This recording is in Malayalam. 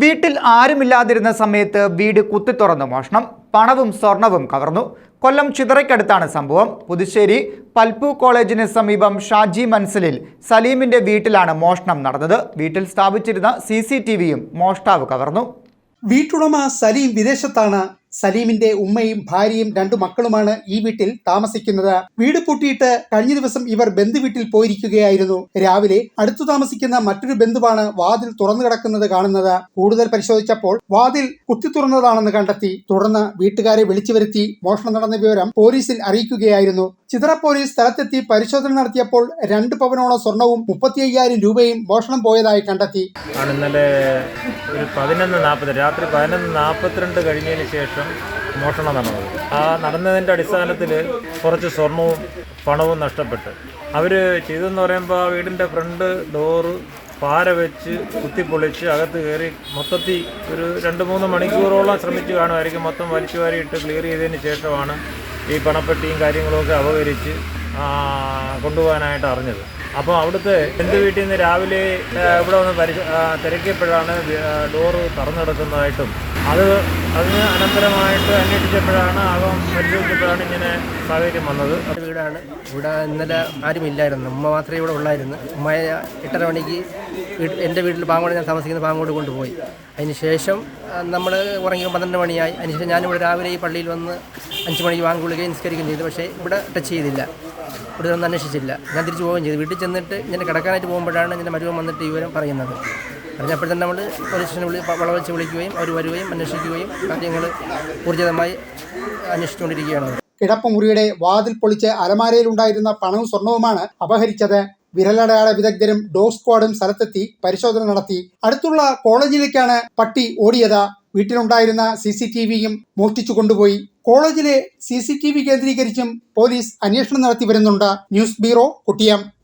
വീട്ടിൽ ആരുമില്ലാതിരുന്ന സമയത്ത് വീട് കുത്തിത്തുറന്ന് മോഷണം. പണവും സ്വർണവും കവർന്നു. കൊല്ലം ചിതറയ്ക്കടുത്താണ് സംഭവം. പുതുശ്ശേരി പൽപ്പു കോളേജിന് സമീപം ഷാജി മൻസലിൽ സലീമിന്റെ വീട്ടിലാണ് മോഷണം നടന്നത്. വീട്ടിൽ സ്ഥാപിച്ചിരുന്ന സി മോഷ്ടാവ് കവർന്നു. വീട്ടുടമ സലീം വിദേശത്താണ് സലീമിന്റെ ഉമ്മയും ഭാര്യയും രണ്ടു മക്കളുമാണ് ഈ വീട്ടിൽ താമസിക്കുന്നത്. വീട് പൂട്ടിയിട്ട് കഴിഞ്ഞ ദിവസം ഇവർ ബന്ധുവീട്ടിൽ പോയിരിക്കുകയായിരുന്നു. രാവിലെ അടുത്തു താമസിക്കുന്ന മറ്റൊരു ബന്ധുവാണ് വാതിൽ തുറന്നു കിടക്കുന്നത് കാണുന്നത്. കൂടുതൽ പരിശോധിച്ചപ്പോൾ വാതിൽ കുത്തി തുറന്നതാണെന്ന് കണ്ടെത്തി. തുടർന്ന് വീട്ടുകാരെ വിളിച്ചു വരുത്തി മോഷണം നടന്ന വിവരം പോലീസിൽ അറിയിക്കുകയായിരുന്നു. ചിത്ര പോലീസ് സ്ഥലത്തെത്തി പരിശോധന നടത്തിയപ്പോൾ രണ്ട് പവനോളം സ്വർണവും മുപ്പത്തി അയ്യായിരം രൂപയും മോഷണം പോയതായി കണ്ടെത്തി. ഇന്നലെ ഒരു പതിനൊന്ന് നാൽപ്പത് രാത്രി പതിനൊന്ന് നാൽപ്പത്തിരണ്ട് കഴിഞ്ഞതിന് ശേഷം മോഷണം നടന്നത്. ആ നടന്നതിന്റെ അടിസ്ഥാനത്തിൽ കുറച്ച് സ്വർണവും പണവും നഷ്ടപ്പെട്ട്. അവർ ചെയ്തെന്ന് പറയുമ്പോൾ ആ വീടിന്റെ ഫ്രണ്ട് ഡോറ് പാര വെച്ച് കുത്തിപ്പൊളിച്ച് അകത്ത് കയറി മൊത്തത്തിൽ ഒരു രണ്ട് മൂന്ന് മണിക്കൂറോളം ശ്രമിച്ചു കാണുമായിരിക്കും. മൊത്തം വലിച്ചു വാരിയിട്ട് ക്ലിയർ ചെയ്തതിന് ശേഷമാണ് ഈ പണപ്പെട്ടിയും കാര്യങ്ങളൊക്കെ അപകരിച്ച് കൊണ്ടുപോകാനായിട്ട് അറിഞ്ഞത്. അപ്പോൾ അവിടുത്തെ എന്റെ വീട്ടിൽ നിന്ന് രാവിലെ ഇവിടെ വന്ന് പരി തിരക്കിയപ്പോഴാണ് ഡോറ് തുറന്നു കിടക്കുന്നതായിട്ടും അത് അതിന് അനന്തരമായിട്ട് അന്വേഷിച്ചപ്പോഴാണ് അകം പരിശോധിച്ചപ്പോഴാണ് ഇങ്ങനെ സാഹചര്യം വന്നത്. വീടാണ്. ഇവിടെ ഇന്നലെ ആരുമില്ലായിരുന്നു ഉമ്മ മാത്രമേ ഇവിടെ ഉള്ളായിരുന്നു. ഉമ്മയെ എട്ടര മണിക്ക് എന്റെ വീട്ടിൽ പാങ്ങോട് ഞാൻ താമസിക്കുന്ന പാങ്ങോട് കൊണ്ടുപോയി. അതിന് ശേഷം നമ്മൾ ഉറങ്ങി പന്ത്രണ്ട് മണിയായി. അതിനുശേഷം ഞാനിവിടെ രാവിലെ ഈ പള്ളിയിൽ വന്ന് അഞ്ച് മണിക്ക് വാങ്ങി കൊള്ളുകയും നിസ്കരിക്കുകയും ചെയ്തു. പക്ഷേ ഇവിടെ ടച്ച് ചെയ്തില്ല. ഇവിടെ നിന്ന് അന്വേഷിച്ചില്ല. ഞാൻ തിരിച്ചു പോവുകയും ചെയ്തു. വീട്ടിൽ ചെന്നിട്ട് ഇങ്ങനെ കിടക്കാനായിട്ട് പോകുമ്പോഴാണ് എന്റെ മരുവൻ വന്നിട്ട് വിവരം പറയുന്നത്. പറഞ്ഞപ്പോൾ തന്നെ നമ്മൾ പോലീസ് സ്റ്റേഷനിൽ വിളി വളവച്ച് വിളിക്കുകയും അവർ വരികയും അന്വേഷിക്കുകയും കാര്യങ്ങൾ ഊർജിതമായി അന്വേഷിച്ചുകൊണ്ടിരിക്കുകയാണ്. കിടപ്പുമുറിയുടെ വാതിൽ പൊളിച്ച് അലമാരയിൽ ഉണ്ടായിരുന്ന പണവും സ്വർണവുമാണ് അപഹരിച്ചത്. വിരലടയാള വിദഗ്ധരും ഡോഗ് സ്ക്വാഡും സ്ഥലത്തെത്തി പരിശോധന നടത്തി. അടുത്തുള്ള കോളേജിലേക്കാണ് പട്ടി ഓടിയത്. വീട്ടിലുണ്ടായിരുന്ന സി സി ടി വിയും മോഷ്ടിച്ചു കൊണ്ടുപോയി. കോളേജിലെ സി സി ടി വി കേന്ദ്രീകരിച്ചും പോലീസ് അന്വേഷണം നടത്തി വരുന്നുണ്ട്. News bureau കുട്ടിയം.